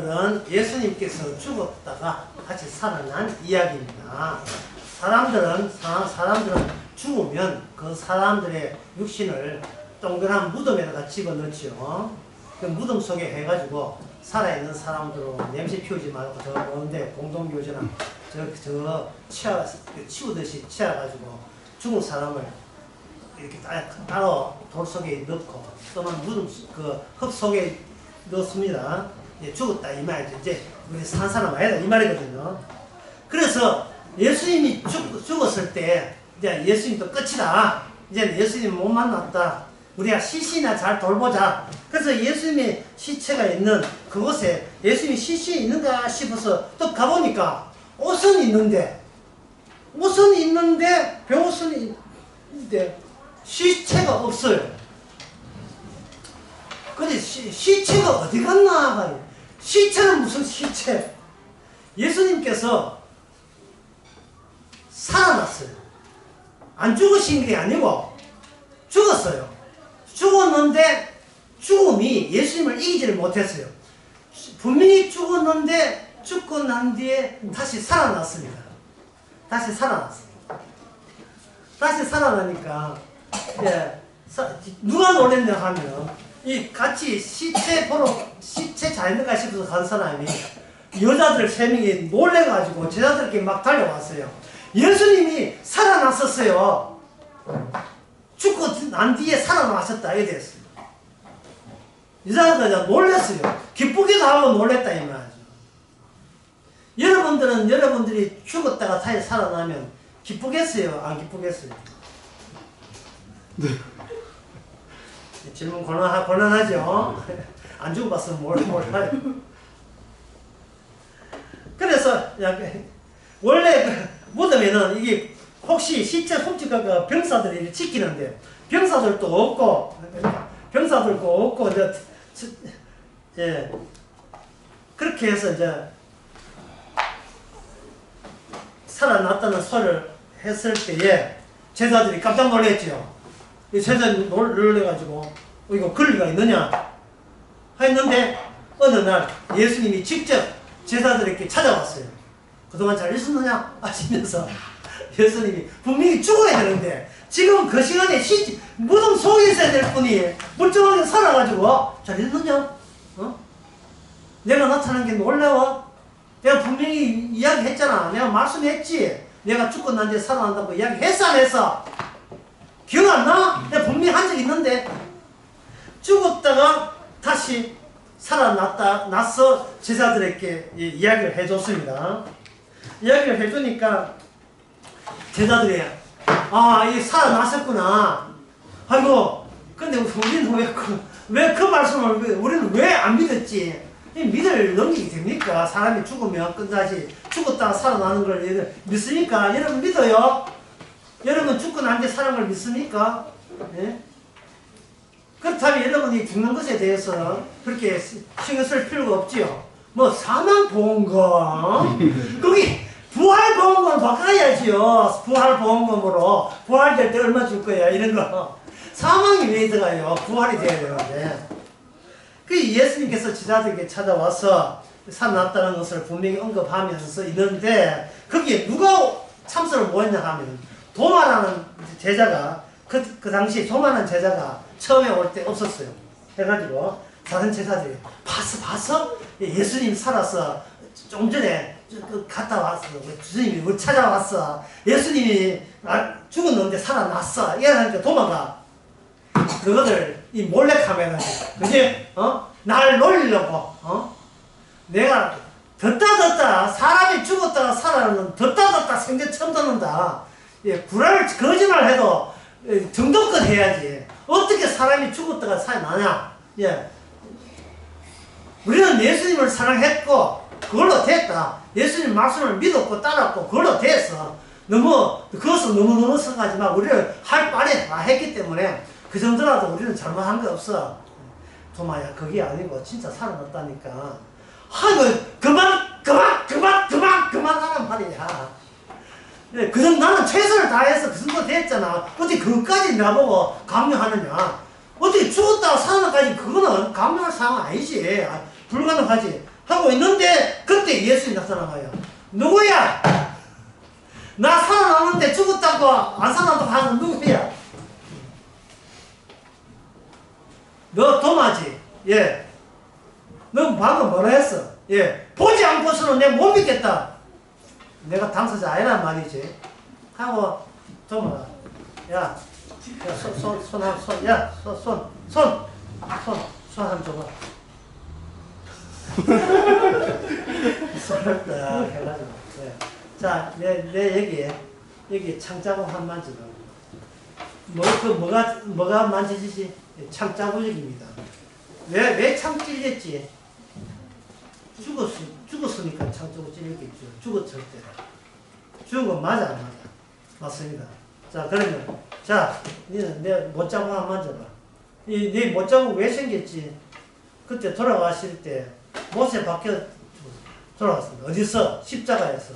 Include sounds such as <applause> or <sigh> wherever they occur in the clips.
오늘은 예수님께서 죽었다가 다시 살아난 이야기입니다. 사람들은 사, 사람들은 죽으면 그 사람들의 육신을 동그란 무덤에다가 집어넣지요. 그 무덤 속에 해가지고 살아있는 사람들로 냄새 피우지 말고 저 먼데 공동교제나 저 저 치아 치우듯이 치아가지고 죽은 사람을 이렇게 따- 따로 돌 속에 넣고 또는 무덤 그 흙 속에 넣습니다. 예, 죽었다 이 말이죠. 이제 우리 산 사람 아니다 이 말이거든요. 그래서 예수님이 죽, 죽었을 때 이제 예수님도 끝이다. 이제 예수님 못 만났다. 우리가 시신이나 잘 돌보자. 그래서 예수님의 시체가 있는 그곳에 예수님이 시신이 있는가 싶어서 또 가보니까 옷은 있는데 옷은 있는데 병옷은 있는데 시체가 없어요. 근데 시, 시체가 어디 갔나 봐요. 시체는 무슨 시체? 예수님께서 살아났어요. 안 죽으신 게 아니고 죽었어요. 죽었는데 죽음이 예수님을 이기지를 못했어요. 분명히 죽었는데 죽고 난 뒤에 다시 살아났습니다. 다시 살아났어요. 다시 살아나니까 예, 사- 누가 놀랬냐 하면 이 같이 시체 보러 시체 잘 있는가 싶어서 간 사람이 여자들 세 명이 놀래가지고 제자들께 막 달려왔어요. 예수님이 살아났었어요. 죽고 난 뒤에 살아나셨다 이래 됐어요. 여자들 놀랬어요. 기쁘기도 하고 놀랬다 이 말이죠. 여러분들은 여러분들이 죽었다가 다시 살아나면 기쁘겠어요? 안 기쁘겠어요? 네. 질문 곤란, 곤란하죠? <laughs> 안 죽어봤으면 뭘, 몰라요. 그래서, 약간 원래 그 무덤에는 이게 혹시 시체 훔치가 그 병사들이 지키는데, 병사들도 없고, 병사들도 없고, 이제, 예. 그렇게 해서 이제, 살아났다는 소리를 했을 때에 제자들이 깜짝 놀랐지요. 이 놀- 놀래가지고 어, 이거 권리가 있느냐 했는데 어느 날 예수님이 직접 제자들에게 찾아왔어요. 그동안 잘 있었느냐 하시면서 <laughs> 예수님이 분명히 죽어야 되는데 지금 그 시간에 시, 무덤 속에 있어야 될 분이 멀쩡하게 살아가지고 잘 있느냐? 어? 내가 나타난 게 놀라워? 내가 분명히 이야기했잖아. 내가 말씀했지. 내가 죽고 난 뒤에 살아난다고 이야기했어 안 했어? 기억 안 나? 내가 분명히 한 적 있는데 죽었다가 다시 살아났다 나서 제자들에게 이- 이야기를 해줬습니다. 이야기를 해주니까 제자들이 아이 살아나셨구나. 아이고 근데 우리는 왜그 그 말씀을 왜- 우리는 왜 안 믿었지? 이 믿을 능력이 됩니까? 사람이 죽으면 끝나지 죽었다가 살아나는 걸 얘들 믿습니까? 여러분 믿어요? 여러분 죽고 난 사는 걸 믿습니까? 예? 그렇다면 여러분이 죽는 것에 대해서 그렇게 신경 쓸 필요가 없지요. 뭐 사망보험금 <laughs> 거기 부활보험금 바꿔야지요. 부활보험금으로 부활될 때 얼마 줄 거야 이런 거 사망이 왜 들어가요? 부활이 돼야 되는데 그 예수님께서 제자들에게 찾아와서 살아났다는 것을 분명히 언급하면서 있는데 거기에 누가 참선을 모았냐 하면 도마라는 제자가 그, 그 당시 도마라는 제자가 처음에 올 때 없었어요. 해가지고 다른 제자들이 봤어 봤어? 예수님 살아서 좀 전에 그 갔다 왔어. 주님이 우리 찾아왔어. 예수님이 아, 죽었는데 살아났어. 이러니까 도마가 그거들 이 몰래 카메라 그지 어? 날 놀리려고 어? 내가 듣다 듣다 사람이 죽었다가 살아나는 듣다 듣다 생전 처음 듣는다 예, 구라를 거짓말 해도 예, 정도껏 해야지 어떻게 사람이 죽었다가 살아나냐 예. 우리는 예수님을 사랑했고 그걸로 됐다 예수님 말씀을 믿었고 따랐고 그걸로 됐어 너무 그것을 너무 너무 생각하지만 우리는 할 바에 다 했기 때문에 그 정도라도 우리는 잘못한 거 없어. 도마야 그게 아니고 진짜 살아났다니까. 아이고 그만 그만 그만 그만 그만하란 말이야. 네, 그 정도 나는 최선을 다해서 그 정도 됐잖아. 어떻게 그것까지 나보고 강요하느냐. 어떻게 죽었다가 살아나까지 그거는 강요할 상황 아니지. 아, 불가능하지. 하고 있는데 그때 예수님이 나타나가요. 누구야? 나 살아남는데 죽었다고 안 살아남다고 하는 누구야? 너 도마지? 예. 너 방금 뭐라 했어? 예. 보지 않고서는 내가 못 믿겠다. 내가 당사자 아니란 말이지. 하고 도마 야, 야, 손, 손, 손, 한, 손, 야, 손, 손, 손, 손, 손한 줘봐. 야, 해가지고. 네. 자, 내, 내 여기에, 여기 창자국 한 만져봐. 뭐, 그, 뭐가, 뭐가 만져지지? 창자국입니다. 왜, 왜 창 찔렸지? 죽었, 죽었으니까 창자국 찔렸겠죠. 죽었을 때. 죽은 건 맞아, 안 맞아? 맞습니다. 자, 그러면, 자, 니는 내 못자국 한 만져봐. 이, 네 못자국 왜 생겼지? 그때 돌아가실 때, 못에 박혀 돌아갔습니다. 어디서? 십자가에서.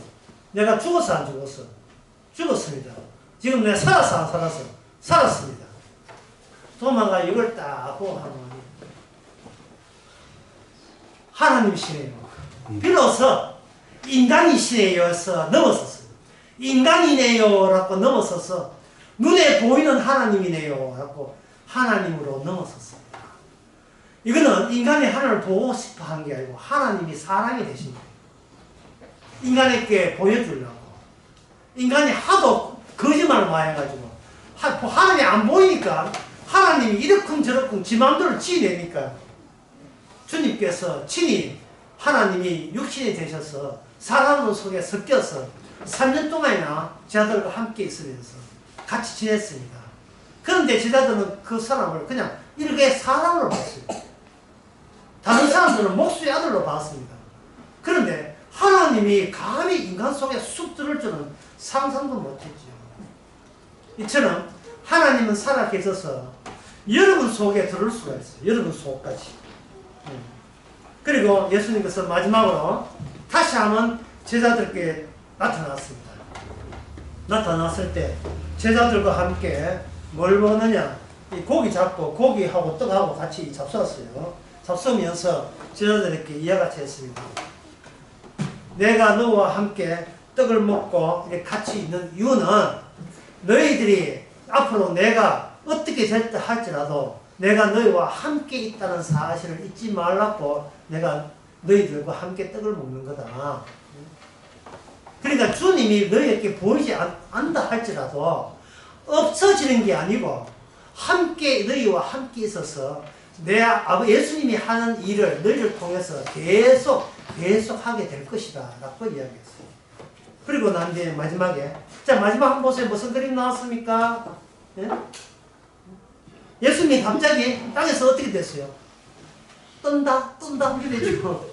내가 죽었어, 안 죽었어? 죽었습니다. 지금 내가 살았어, 안 살았어? 살았습니다. 도마가 이걸 딱 하고 하면, 하나님이시네요. 비로소 인간이시네요서 넘어섰어요. 인간이네요. 라고 넘어서서 눈에 보이는 하나님이네요. 라고 하나님으로 넘어섰습니다. 이거는 인간이 하나님을 보고 싶어 한 게 아니고 하나님이 사랑이 되신. 인간에게 보여주려고. 인간이 하도 거짓말을 많이 해가지고 하, 하나님이 안 보이니까 하나님이 이러쿵저러쿵 지 마음대로 지내니까 주님께서 친히 하나님이 육신이 되셔서 사람 속에 섞여서 3년 동안이나 제자들과 함께 있으면서 같이 지냈습니다. 그런데 제자들은 그 사람을 그냥 이렇게 사람으로 봤어요. 다른 사람들은 목수의 아들로 봤습니다. 그런데 하나님이 감히 인간 속에 쑥 들을 줄은 상상도 못했죠. 이처럼 하나님은 살아 계셔서 여러분 속에 들을 수가 있어요. 여러분 속까지. 그리고 예수님께서 마지막으로 다시 한번 제자들께 나타났습니다. 나타났을 때 제자들과 함께 뭘 먹느냐? 이 고기 잡고 고기하고 떡하고 같이 잡수었어요. 잡수면서 제자들에게 이와 같이 했습니다. 내가 너와 함께 떡을 먹고 같이 있는 이유는 너희들이 앞으로 내가 어떻게 될때 할지라도 내가 너희와 함께 있다는 사실을 잊지 말라고 내가 너희들과 함께 떡을 먹는 거다. 그러니까 주님이 너희에게 보이지 않, 않다 할지라도 없어지는 게 아니고 함께 너희와 함께 있어서 내 아버 예수님이 하는 일을 너희를 통해서 계속 계속 하게 될 것이다 라고 이야기했어요. 그리고 난 뒤에 마지막에 자 마지막 한번 보세요. 무슨 그림 나왔습니까? 예? 예수님이 갑자기 땅에서 어떻게 됐어요? 뜬다 뜬다 되죠.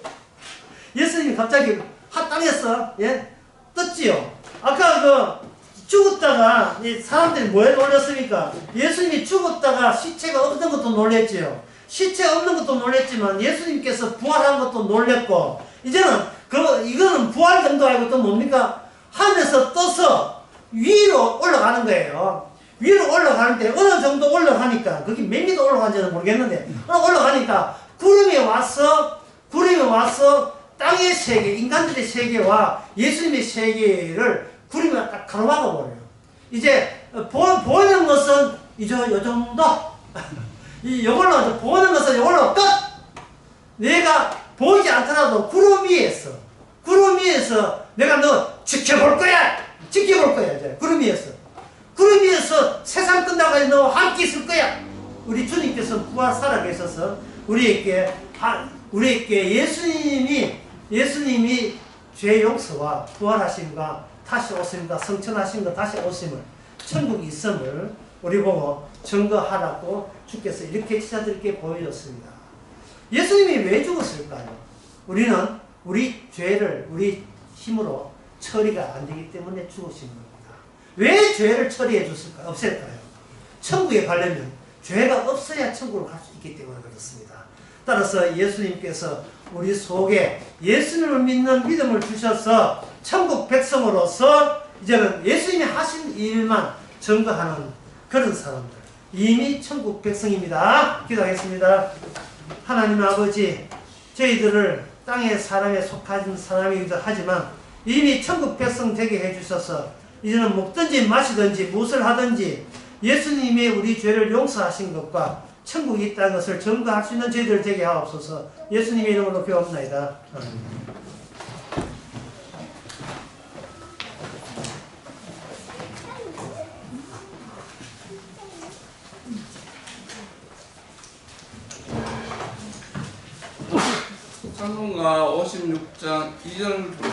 예수님이 갑자기 하 땅에서 예? 떴지요. 아까 그 죽었다가 이 사람들이 뭐에 놀렸습니까? 예수님이 죽었다가 시체가 없는 것도 놀랬지요. 시체 없는 것도 놀랬지만 예수님께서 부활한 것도 놀랬고 이제는 그 이거는 부활 정도 아니고 또 뭡니까? 하늘에서 떠서 위로 올라가는 거예요. 위로 올라가는데 어느 정도 올라가니까 그게 몇 미터 올라간지는 모르겠는데 올라가니까 구름이 와서 구름이 와서 땅의 세계, 인간들의 세계와 예수님의 세계를 구름이 딱 가로막아 버려요. 이제 보, 보이는 것은 이제 요 정도. <laughs> 이 요걸로 보는 것은 요걸로 끝. 내가 보이지 않더라도 구름 위에서 구름 위에서 내가 너 지켜볼 거야. 지켜볼 거야 이제 구름 위에서. 구름 위에서 세상 끝나고 너 함께 있을 거야. 우리 주님께서 부활 살아계셔서 우리에게 우리에게 예수님이 예수님이 죄 용서와 부활하심과 다시 오심과 성천하심과 다시 오심을 천국이 있음을 우리 보고 증거하라고 주께서 이렇게 제자들께 보여줬습니다. 예수님이 왜 죽었을까요? 우리는 우리 죄를 우리 힘으로 처리가 안 되기 때문에 죽으신 겁니다. 왜 죄를 처리해 줬을까? 없앨까요? 천국에 가려면 죄가 없어야 천국을 갈수 있기 때문에 그렇습니다. 따라서 예수님께서 우리 속에 예수님을 믿는 믿음을 주셔서 천국 백성으로서 이제는 예수님이 하신 일만 증거하는 그런 사람들. 이미 천국 백성입니다. 기도하겠습니다. 하나님 아버지, 저희들을 땅의 사람에 속한 사람이기도 하지만 이미 천국 백성 되게 해주셔서 이제는 먹든지 마시든지 무엇을 하든지 예수님이 우리 죄를 용서하신 것과 천국이 있다는 것을 증거할 수 있는 저희들 되게 하옵소서 예수님의 이름으로 배웁나이다. 찬송가 56장 2절을 부르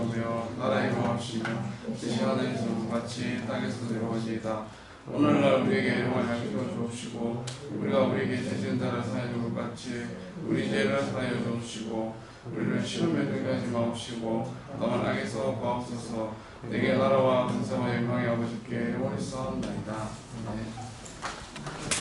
오며 나라의 거하시며 뜻이 하늘에서 같이 땅에서도 이루어지이다. 오늘날 우리에게 일용할 양식을 주옵시고 우리가 우리에게 죄진 사하여 줄 같이 우리 죄를 사하여 주옵시고 우리를 시험에 들게 하지 마옵시고 다만 악에서 구하옵소서. 내게 나라와 권세와 영광이 아버지께 영원히 쌓았나이다.